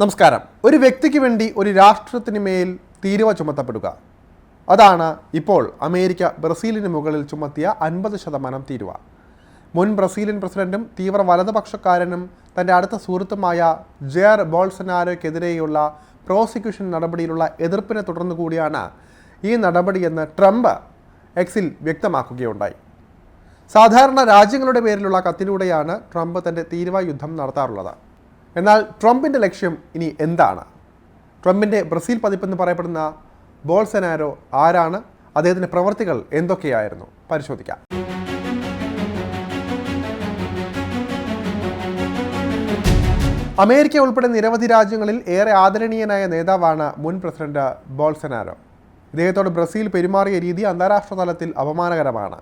നമസ്കാരം. ഒരു വ്യക്തിക്ക് വേണ്ടി ഒരു രാഷ്ട്രത്തിന് മേൽ തീരുവ ചുമത്തപ്പെടുക. അതാണ് ഇപ്പോൾ അമേരിക്ക ബ്രസീലിന് മുകളിൽ ചുമത്തിയ അൻപത് ശതമാനം തീരുവ. മുൻ ബ്രസീലിയൻ പ്രസിഡന്റും തീവ്ര വലതുപക്ഷക്കാരനും തന്റെ അടുത്ത സുഹൃത്തുമായ ജെയർ ബോൾസനാരോയ്ക്കെതിരെയുള്ള പ്രോസിക്യൂഷൻ നടപടിയിലുള്ള എതിർപ്പിനെ തുടർന്നു കൂടിയാണ് ഈ നടപടിയെന്ന് ട്രംപ് എക്സിൽ വ്യക്തമാക്കുകയുണ്ടായി. സാധാരണ രാജ്യങ്ങളുടെ പേരിലുള്ള കത്തിലൂടെയാണ് ട്രംപ് തന്റെ തീരുവ യുദ്ധം നടത്താറുള്ളത്. എന്നാൽ ട്രംപിന്റെ ലക്ഷ്യം ഇനി എന്താണ്? ട്രംപിന്റെ ബ്രസീൽ പതിപ്പെന്ന് പറയപ്പെടുന്ന ബോൾസനാരോ ആരാണ്? അദ്ദേഹത്തിന്റെ പ്രവർത്തികൾ എന്തൊക്കെയായിരുന്നു? പരിശോധിക്കാം. അമേരിക്ക ഉൾപ്പെടെ നിരവധി രാജ്യങ്ങളിൽ ഏറെ ആദരണീയനായ നേതാവാണ് മുൻ പ്രസിഡന്റ് ബോൾസനാരോ. ഇദ്ദേഹത്തോട് ബ്രസീൽ പെരുമാറിയ രീതി അന്താരാഷ്ട്ര തലത്തിൽ അപമാനകരമാണ്.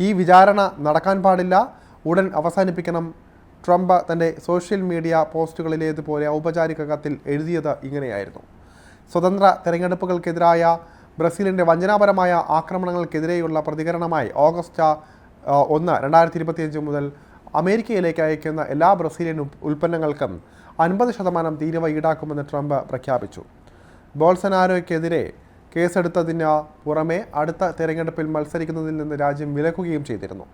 ഈ വിചാരണ നടക്കാൻ പാടില്ല. ഉടൻ അവസാനിപ്പിക്കണം ട്രംപ് തന്റെ സോഷ്യൽ മീഡിയ പോസ്റ്റുകളിലേതുപോലെ ഔപചാരിക കത്തിൽ എഴുതിയത് ഇങ്ങനെയായിരുന്നു. സ്വതന്ത്ര തെരഞ്ഞെടുപ്പുകൾക്കെതിരായ ബ്രസീലിന്റെ വഞ്ചനാപരമായ ആക്രമണങ്ങൾക്കെതിരെയുള്ള പ്രതികരണമായി ഓഗസ്റ്റ് ഒന്ന് രണ്ടായിരത്തി ഇരുപത്തിയഞ്ച് മുതൽ അമേരിക്കയിലേക്ക് അയക്കുന്ന എല്ലാ ബ്രസീലിയൻ ഉൽപ്പന്നങ്ങൾക്കും അൻപത് ശതമാനം തീരുവ ഈടാക്കുമെന്ന് ട്രംപ് പ്രഖ്യാപിച്ചു. ബോൾസനാരോയ്ക്കെതിരെ കേസെടുത്തതിന് പുറമെ അടുത്ത തെരഞ്ഞെടുപ്പിൽ മത്സരിക്കുന്നതിൽ നിന്ന് രാജ്യം വിലക്കുകയും ചെയ്തിരുന്നു.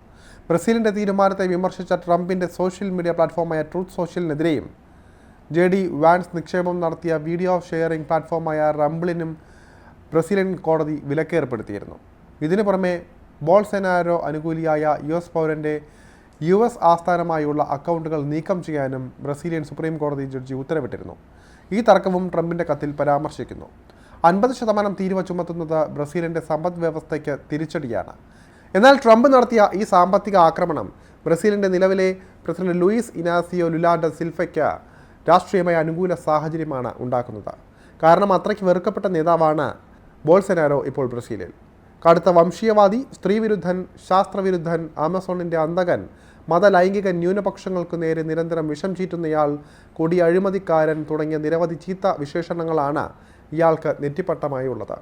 ബ്രസീലിന്റെ തീരുമാനത്തെ വിമർശിച്ച ട്രംപിന്റെ സോഷ്യൽ മീഡിയ പ്ലാറ്റ്ഫോമായ ട്രൂത്ത് സോഷ്യലിനെതിരെയും ജെ ഡി വാൻസ് നിക്ഷേപം നടത്തിയ വീഡിയോ ഷെയറിംഗ് പ്ലാറ്റ്ഫോമായ റംബിളിനും ബ്രസീലിയൻ കോടതി വിലക്കേർപ്പെടുത്തിയിരുന്നു. ഇതിനു പുറമെ ബോൾസെനാരോ അനുകൂലിയായ യു എസ് പൗരന്റെ യു എസ് ആസ്ഥാനമായുള്ള അക്കൗണ്ടുകൾ നീക്കം ചെയ്യാനും ബ്രസീലിയൻ സുപ്രീം കോടതി ജഡ്ജി ഉത്തരവിട്ടിരുന്നു. ഈ തർക്കവും ട്രംപിന്റെ കത്തിൽ പരാമർശിക്കുന്നു. അൻപത് ശതമാനം തീരുവ ചുമത്തുന്നത് ബ്രസീലിന്റെ സമ്പദ് വ്യവസ്ഥയ്ക്ക് തിരിച്ചടിയാണ്. എന്നാൽ ട്രംപ് നടത്തിയ ഈ സാമ്പത്തിക ആക്രമണം ബ്രസീലിന്റെ നിലവിലെ president Luiz Inacio Lula da സിൽഫയ്ക്ക് രാഷ്ട്രീയമായ അനുകൂല സാഹചര്യമാണ് ഉണ്ടാക്കുന്നത്. കാരണം അത്രയ്ക്ക് വെറുക്കപ്പെട്ട നേതാവാണ് ബോൾസെനാരോ ഇപ്പോൾ ബ്രസീലിൽ. കടുത്ത വംശീയവാദി സ്ത്രീവിരുദ്ധൻ ശാസ്ത്രവിരുദ്ധൻ ആമസോണിന്റെ അന്തകൻ മതലൈംഗിക ന്യൂനപക്ഷങ്ങൾക്ക് നേരെ നിരന്തരം വിഷം ചീറ്റുന്നയാൾ കൊടി അഴിമതിക്കാരൻ തുടങ്ങിയ നിരവധി ചീത്ത വിശേഷണങ്ങളാണ് ഇയാൾക്ക് നെറ്റിപ്പട്ടമായി ഉള്ളത്.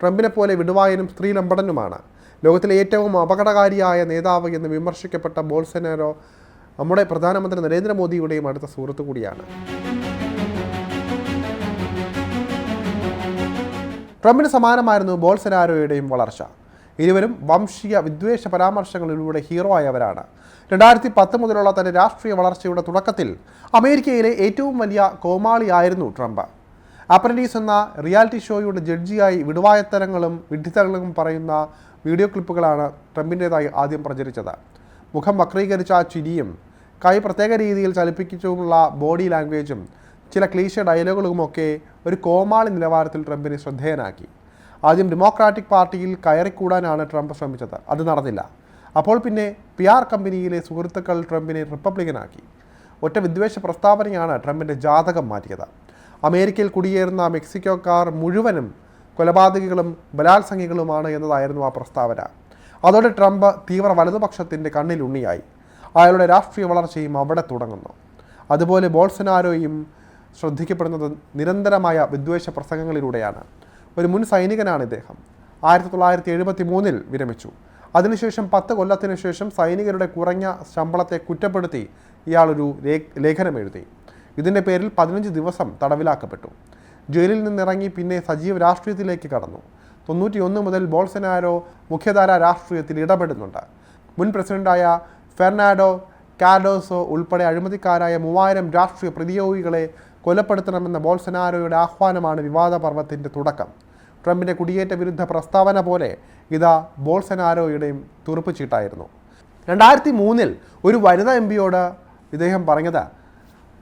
ട്രംപിനെ പോലെ വിടുവായനും സ്ത്രീലമ്പടനുമാണ്. ലോകത്തിലെ ഏറ്റവും അപകടകാരിയായ നേതാവ് എന്ന് വിമർശിക്കപ്പെട്ട ബോൾസനാരോ നമ്മുടെ പ്രധാനമന്ത്രി നരേന്ദ്രമോദിയുടെയും അടുത്ത സുഹൃത്തു കൂടിയാണ്. ട്രംപിന് സമാനമായിരുന്നു ബോൾസനാരോയുടെയും വളർച്ച. ഇരുവരും വംശീയ വിദ്വേഷ പരാമർശങ്ങളിലൂടെ ഹീറോ ആയവരാണ്. രണ്ടായിരത്തി പത്ത് മുതലുള്ള തന്റെ രാഷ്ട്രീയ വളർച്ചയുടെ തുടക്കത്തിൽ അമേരിക്കയിലെ ഏറ്റവും വലിയ കോമാളിയായിരുന്നു ട്രംപ്. അപ്രന്റീസ് എന്ന റിയാലിറ്റി ഷോയുടെ ജഡ്ജിയായി വിടുവായത്തരങ്ങളും വിഡ്ഢിത്തങ്ങളും പറയുന്ന വീഡിയോ ക്ലിപ്പുകളാണ് ട്രംപിന്റേതായി ആദ്യം പ്രചരിച്ചത്. മുഖം വക്രീകരിച്ച ചിരിയും കൈ പ്രത്യേക രീതിയിൽ ചലിപ്പിച്ചുമുള്ള ബോഡി ലാംഗ്വേജും ചില ക്ലീശ ഡയലോഗുകളുമൊക്കെ ഒരു കോമാളി നിലവാരത്തിൽ ട്രംപിനെ ശ്രദ്ധേയനാക്കി. ആദ്യം ഡെമോക്രാറ്റിക് പാർട്ടിയിൽ കയറിക്കൂടാനാണ് ട്രംപ് ശ്രമിച്ചത്. അത് നടന്നില്ല. അപ്പോൾ പിന്നെ പി ആർ കമ്പനിയിലെ സുഹൃത്തുക്കൾ ട്രംപിനെ റിപ്പബ്ലിക്കനാക്കി. ഒറ്റ വിദ്വേഷ പ്രസ്താവനയാണ് ട്രംപിന്റെ ജാതകം മാറ്റിയത്. അമേരിക്കയിൽ കുടിയേറുന്ന മെക്സിക്കോക്കാർ മുഴുവനും കൊലപാതകികളും ബലാത്സംഗികളുമാണ് എന്നതായിരുന്നു ആ പ്രസ്താവന. അതോടെ ട്രംപ് തീവ്ര വലതുപക്ഷത്തിന്റെ കണ്ണിലുണ്ണിയായി അയാളുടെ രാഷ്ട്രീയ വളർച്ചയും അവിടെ തുടങ്ങുന്നു. അതുപോലെ ബോൾസനാരോയും ശ്രദ്ധിക്കപ്പെടുന്നത് നിരന്തരമായ വിദ്വേഷ പ്രസംഗങ്ങളിലൂടെയാണ്. ഒരു മുൻ സൈനികനാണ് ഇദ്ദേഹം. ആയിരത്തി തൊള്ളായിരത്തി എഴുപത്തി മൂന്നിൽ വിരമിച്ചു. അതിനുശേഷം പത്ത് കൊല്ലത്തിനു ശേഷം സൈനികരുടെ കുറഞ്ഞ ശമ്പളത്തെ കുറ്റപ്പെടുത്തി ഇയാളൊരു ലേഖനം എഴുതി. ഇതിന്റെ പേരിൽ പതിനഞ്ച് ദിവസം തടവിലാക്കപ്പെട്ടു. ജയിലിൽ നിന്നിറങ്ങി പിന്നെ സജീവ രാഷ്ട്രീയത്തിലേക്ക് കടന്നു. തൊണ്ണൂറ്റിയൊന്ന് മുതൽ ബോൾസനാരോ മുഖ്യധാര രാഷ്ട്രീയത്തിൽ ഇടപെടുന്നുണ്ട്. മുൻ പ്രസിഡന്റായ ഫെർണാഡോ കാഡോസോ ഉൾപ്പെടെ അഴിമതിക്കാരായ മൂവായിരം രാഷ്ട്രീയ പ്രതിയോഗികളെ കൊലപ്പെടുത്തണമെന്ന ബോൾസനാരോയുടെ ആഹ്വാനമാണ് വിവാദ പർവത്തിന്റെ തുടക്കം. ട്രംപിന്റെ കുടിയേറ്റ വിരുദ്ധ പ്രസ്താവന പോലെ ഇതാ ബോൾസനാരോയുടെയും തുറുപ്പ് ചീട്ടായിരുന്നു. രണ്ടായിരത്തി മൂന്നിൽ ഒരു വനിതാ എം പിയോട് ഇദ്ദേഹം പറഞ്ഞത്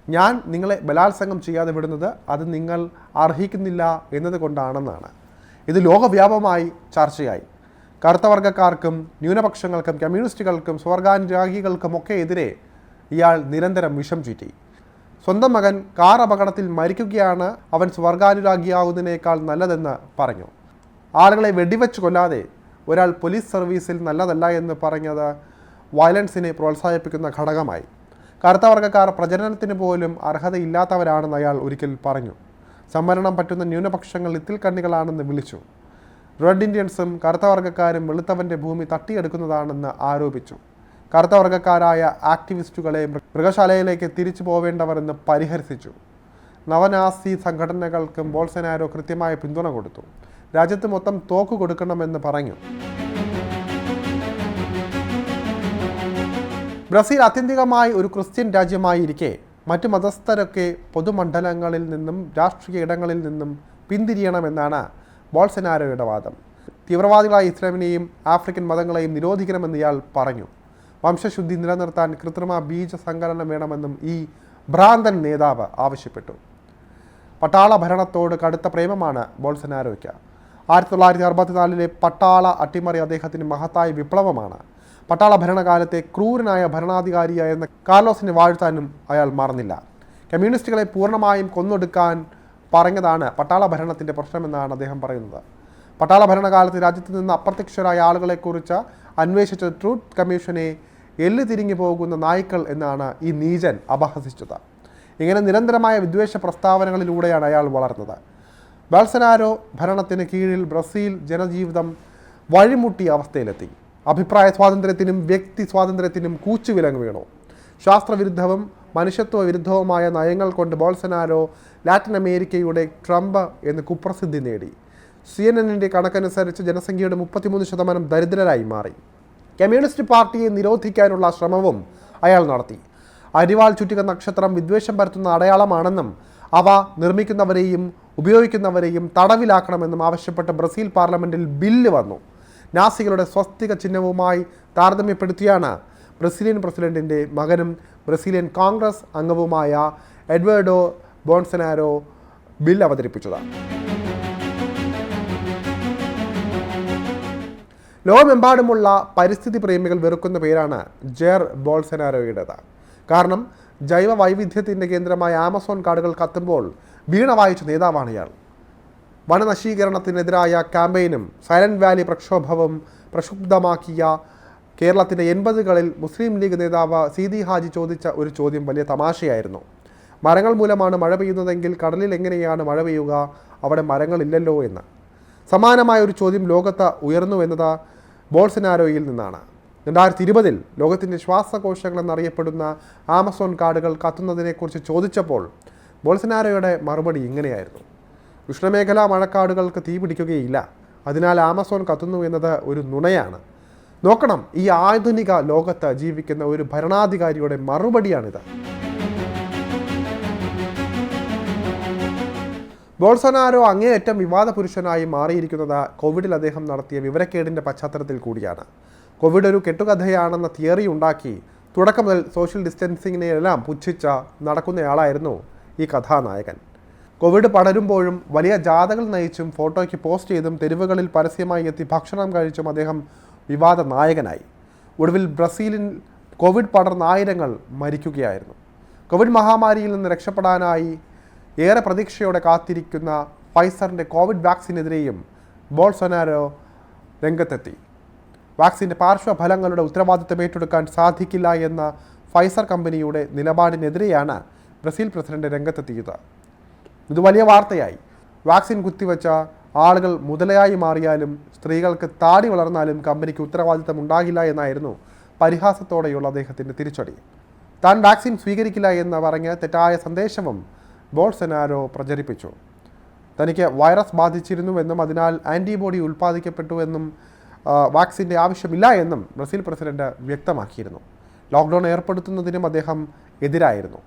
ഞാൻ നിങ്ങളെ ബലാത്സംഗം ചെയ്യാതെ വിടുന്നത് അത് നിങ്ങൾ അർഹിക്കുന്നില്ല എന്നതുകൊണ്ടാണെന്നാണ്. ഇത് ലോകവ്യാപകമായി ചർച്ചയായി. കറുത്തവർഗക്കാർക്കും ന്യൂനപക്ഷങ്ങൾക്കും കമ്മ്യൂണിസ്റ്റുകൾക്കും സ്വർഗാനുരാഗികൾക്കും ഒക്കെ എതിരെ ഇയാൾ നിരന്തരം വിഷം ചീറ്റി. സ്വന്തം മകൻ കാർ അപകടത്തിൽ മരിക്കുകയാണ് അവൻ സ്വർഗാനുരാഗിയാവുന്നതിനേക്കാൾ നല്ലതെന്ന് പറഞ്ഞു. ആളുകളെ വെടിവെച്ച് കൊല്ലാതെ ഒരാൾ പോലീസ് സർവീസിൽ നല്ലതല്ല എന്ന് പറഞ്ഞത് വയലൻസിനെ പ്രോത്സാഹിപ്പിക്കുന്ന ഘടകമായി. കറുത്ത വർഗക്കാർ പ്രചരണത്തിന് പോലും അർഹതയില്ലാത്തവരാണെന്ന് അയാൾ ഒരിക്കൽ പറഞ്ഞു. സംവരണം പറ്റുന്ന ന്യൂനപക്ഷങ്ങൾ ഇത്തിൽ കണ്ണികളാണെന്ന് വിളിച്ചു. റെഡ് ഇന്ത്യൻസും കറുത്ത വർഗക്കാരും വെളുത്തവന്റെ ഭൂമി തട്ടിയെടുക്കുന്നതാണെന്ന് ആരോപിച്ചു. കറുത്ത വർഗക്കാരായ ആക്ടിവിസ്റ്റുകളെ മൃഗശാലയിലേക്ക് തിരിച്ചു പോവേണ്ടവരെന്ന് പരിഹസിച്ചു നവനാസി സംഘടനകൾക്കും ബോൾസനാരോ കൃത്യമായ പിന്തുണ കൊടുത്തു. രാജ്യത്ത് മൊത്തം തോക്ക് കൊടുക്കണമെന്ന് പറഞ്ഞു. ബ്രസീൽ ആത്യന്തികമായി ഒരു ക്രിസ്ത്യൻ രാജ്യമായിരിക്കെ മറ്റു മതസ്ഥരൊക്കെ പൊതുമണ്ഡലങ്ങളിൽ നിന്നും രാഷ്ട്രീയ ഇടങ്ങളിൽ നിന്നും പിന്തിരിയണമെന്നാണ് ബോൾസനാരോയുടെ വാദം. തീവ്രവാദികളായ ഇസ്ലാമിനെയും ആഫ്രിക്കൻ മതങ്ങളെയും നിരോധിക്കണമെന്ന് ഇയാൾ പറഞ്ഞു. വംശശുദ്ധി നിലനിർത്താൻ കൃത്രിമ ബീജ സങ്കലനം വേണമെന്നും ഈ ഭ്രാന്തൻ നേതാവ് ആവശ്യപ്പെട്ടു. പട്ടാള ഭരണത്തോട് കടുത്ത പ്രേമമാണ് ബോൾസനാരോയ്ക്ക്. ആയിരത്തി തൊള്ളായിരത്തി അറുപത്തിനാലിലെ പട്ടാള അട്ടിമറി അദ്ദേഹത്തിന് മഹത്തായ വിപ്ലവമാണ്. പട്ടാള ഭരണകാലത്തെ ക്രൂരനായ ഭരണാധികാരിയായിരുന്ന കാർലോസിനെ വാഴ്ത്താനും അയാൾ മറന്നില്ല. കമ്മ്യൂണിസ്റ്റുകളെ പൂർണമായും കൊന്നൊടുക്കാൻ പറഞ്ഞതാണ് പട്ടാള ഭരണത്തിന്റെ പ്രശ്നമെന്നാണ് അദ്ദേഹം പറയുന്നത്. പട്ടാള ഭരണകാലത്ത് രാജ്യത്ത് നിന്ന് അപ്രത്യക്ഷരായ ആളുകളെക്കുറിച്ച് അന്വേഷിച്ച ട്രൂത്ത് കമ്മീഷനെ എല്ല് തിരിഞ്ഞു പോകുന്ന നായ്ക്കൾ എന്നാണ് ഈ നീചൻ അപഹസിച്ചത്. ഇങ്ങനെ നിരന്തരമായ വിദ്വേഷ പ്രസ്താവനകളിലൂടെയാണ് അയാൾ വളർന്നത്. ബൾസനാരോ ഭരണത്തിന് കീഴിൽ ബ്രസീൽ ജനജീവിതം വഴിമുട്ടിയ അവസ്ഥയിലെത്തി. അഭിപ്രായ സ്വാതന്ത്ര്യത്തിനും വ്യക്തി സ്വാതന്ത്ര്യത്തിനും കൂച്ചുവിലങ്ങ് വീണു. ശാസ്ത്രവിരുദ്ധവും മനുഷ്യത്വ വിരുദ്ധവുമായ നയങ്ങൾ കൊണ്ട് ബോൾസനാരോ ലാറ്റിൻ അമേരിക്കയുടെ ട്രംപ് എന്ന് കുപ്രസിദ്ധി നേടി. സി എൻ എന്നിന്റെ കണക്കനുസരിച്ച് ജനസംഖ്യയുടെ മുപ്പത്തിമൂന്ന് ശതമാനം ദരിദ്രരായി മാറി. കമ്മ്യൂണിസ്റ്റ് പാർട്ടിയെ നിരോധിക്കാനുള്ള ശ്രമവും അയാൾ നടത്തി. അരിവാൾ ചുറ്റിക നക്ഷത്രം വിദ്വേഷം പരത്തുന്ന അടയാളമാണെന്നും അവ നിർമ്മിക്കുന്നവരെയും ഉപയോഗിക്കുന്നവരെയും തടവിലാക്കണമെന്നും ആവശ്യപ്പെട്ട് ബ്രസീൽ പാർലമെന്റിൽ ബില്ല് വന്നു. നാസികളുടെ സ്വസ്തിക ചിഹ്നവുമായി താരതമ്യപ്പെടുത്തിയാണ് ബ്രസീലിയൻ പ്രസിഡന്റിന്റെ മകനും ബ്രസീലിയൻ കോൺഗ്രസ് അംഗവുമായ എഡ്വേർഡോ ബോൺസനാരോ ബിൽ അവതരിപ്പിച്ചത്. ലോകമെമ്പാടുമുള്ള പരിസ്ഥിതി പ്രേമികൾ വെറുക്കുന്ന പേരാണ് ജെയർ ബോൾസനാരോയുടേത്. കാരണം ജൈവ വൈവിധ്യത്തിന്റെ കേന്ദ്രമായ ആമസോൺ കാടുകൾ കത്തുമ്പോൾ വീണ വായിച്ച നേതാവാണ് ഇയാൾ. വനനശീകരണത്തിനെതിരായ ക്യാമ്പയിനും സൈലന്റ് വാലി പ്രക്ഷോഭവും പ്രക്ഷുബ്ധമാക്കിയ കേരളത്തിന്റെ എൺപതുകളിൽ മുസ്ലിം ലീഗ് നേതാവ് സീതി ഹാജി ചോദിച്ച ഒരു ചോദ്യം വലിയ തമാശയായിരുന്നു. മരങ്ങൾ മൂലമാണ് മഴ പെയ്യുന്നതെങ്കിൽ കടലിൽ എങ്ങനെയാണ് മഴ പെയ്യുക? അവിടെ മരങ്ങളില്ലല്ലോ എന്ന്. സമാനമായ ഒരു ചോദ്യം ലോകത്ത് ഉയർന്നു എന്നത് ബോൾസനാരോയിൽ നിന്നാണ്. രണ്ടായിരത്തി ഇരുപതിൽ ലോകത്തിന്റെ ശ്വാസകോശങ്ങൾ എന്നറിയപ്പെടുന്ന ആമസോൺ കാർഡുകൾ കത്തുന്നതിനെക്കുറിച്ച് ചോദിച്ചപ്പോൾ ബോൾസനാരോയുടെ മറുപടി ഇങ്ങനെയായിരുന്നു. ഉഷ്ണമേഖലാ മഴക്കാടുകൾക്ക് തീ പിടിക്കുകയില്ല. അതിനാൽ ആമസോൺ കത്തുന്നു എന്നത് ഒരു നുണയാണ്. നോക്കണം ഈ ആധുനിക ലോകത്ത് ജീവിക്കുന്ന ഒരു ഭരണാധികാരിയുടെ മറുപടിയാണിത്. ബോൾസനാരോ അങ്ങേയറ്റം വിവാദ പുരുഷനായി മാറിയിരിക്കുന്നത് കോവിഡിൽ അദ്ദേഹം നടത്തിയ വിവരക്കേടിന്റെ പശ്ചാത്തലത്തിൽ കൂടിയാണ്. കോവിഡ് ഒരു കെട്ടുകഥയാണെന്ന തിയറി ഉണ്ടാക്കി തുടക്കം മുതൽ സോഷ്യൽ ഡിസ്റ്റൻസിങ്ങിനെയെല്ലാം പുച്ഛിച്ച നടക്കുന്നയാളായിരുന്നു ഈ കഥാനായകൻ. കോവിഡ് പടരുമ്പോഴും വലിയ ജാഥകൾ നയിച്ചും ഫോട്ടോയ്ക്ക് പോസ്റ്റ് ചെയ്തും തെരുവുകളിൽ പരസ്യമായി എത്തി ഭക്ഷണം കഴിച്ചും അദ്ദേഹം വിവാദ നായകനായി. ഒടുവിൽ ബ്രസീലിൽ കോവിഡ് പടർന്ന ആയിരങ്ങൾ മരിക്കുകയായിരുന്നു. കോവിഡ് മഹാമാരിയിൽ നിന്ന് രക്ഷപ്പെടാനായി ഏറെ പ്രതീക്ഷയോടെ കാത്തിരിക്കുന്ന ഫൈസറിന്റെ കോവിഡ് വാക്സിനെതിരെയും ബോൾസൊനാരോ രംഗത്തെത്തി. വാക്സിന്റെ പാർശ്വഫലങ്ങളുടെ ഉത്തരവാദിത്തം ഏറ്റെടുക്കാൻ സാധിക്കില്ല എന്ന ഫൈസർ കമ്പനിയുടെ നിലപാടിനെതിരെയാണ് ബ്രസീൽ പ്രസിഡന്റ് രംഗത്തെത്തിയത്. ഇത് വലിയ വാർത്തയായി. വാക്സിൻ കുത്തിവെച്ച ആളുകൾ മുതലയായി മാറിയാലും സ്ത്രീകൾക്ക് താടി വളർന്നാലും കമ്പനിക്ക് ഉത്തരവാദിത്തം ഉണ്ടാകില്ല എന്നായിരുന്നു പരിഹാസത്തോടെയുള്ള അദ്ദേഹത്തിന്റെ തിരിച്ചടി. താൻ വാക്സിൻ സ്വീകരിക്കില്ല എന്ന് പറഞ്ഞ് തെറ്റായ സന്ദേശവും ബോൾസെനാരോ പ്രചരിപ്പിച്ചു. തനിക്ക് വൈറസ് ബാധിച്ചിരുന്നുവെന്നും അതിനാൽ ആന്റിബോഡി ഉൽപ്പാദിക്കപ്പെട്ടുവെന്നും വാക്സിന്റെ ആവശ്യമില്ല എന്നും ബ്രസീൽ പ്രസിഡന്റ് വ്യക്തമാക്കിയിരുന്നു. ലോക്ക്ഡൗൺ ഏർപ്പെടുത്തുന്നതിനും അദ്ദേഹം എതിരായിരുന്നു.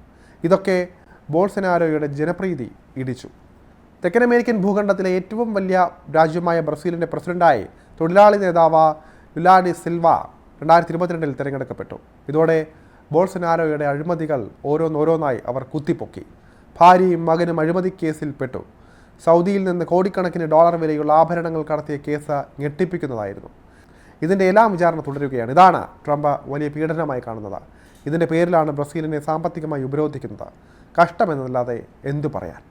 ഇതൊക്കെ ബോൾസനാരോയുടെ ജനപ്രീതി ഇടിച്ചു. തെക്കൻ അമേരിക്കൻ ഭൂഖണ്ഡത്തിലെ ഏറ്റവും വലിയ രാജ്യമായ ബ്രസീലിന്റെ പ്രസിഡന്റായി തൊഴിലാളി നേതാവ് ലുലാഡി സിൽവ രണ്ടായിരത്തി ഇരുപത്തിരണ്ടിൽ തിരഞ്ഞെടുക്കപ്പെട്ടു. ഇതോടെ ബോൾസനാരോയുടെ അഴിമതികൾ ഓരോന്നോരോന്നായി അവർ കുത്തിപ്പൊക്കി. ഭാര്യയും മകനും അഴിമതി കേസിൽ പെട്ടു. സൗദിയിൽ നിന്ന് കോടിക്കണക്കിന് ഡോളർ വിലയുള്ള ആഭരണങ്ങൾ കടത്തിയ കേസ് ഞെട്ടിപ്പിക്കുന്നതായിരുന്നു. ഇതിന്റെ എല്ലാം വിചാരണ തുടരുകയാണ്. ഇതാണ് ട്രംപ് വലിയ പീഡനമായി കാണുന്നത്. ഇതിന്റെ പേരിലാണ് ബ്രസീലിനെ സാമ്പത്തികമായി ഉപരോധിക്കുന്നത്. കഷ്ടമെന്നല്ലാതെ എന്തു പറയാൻ?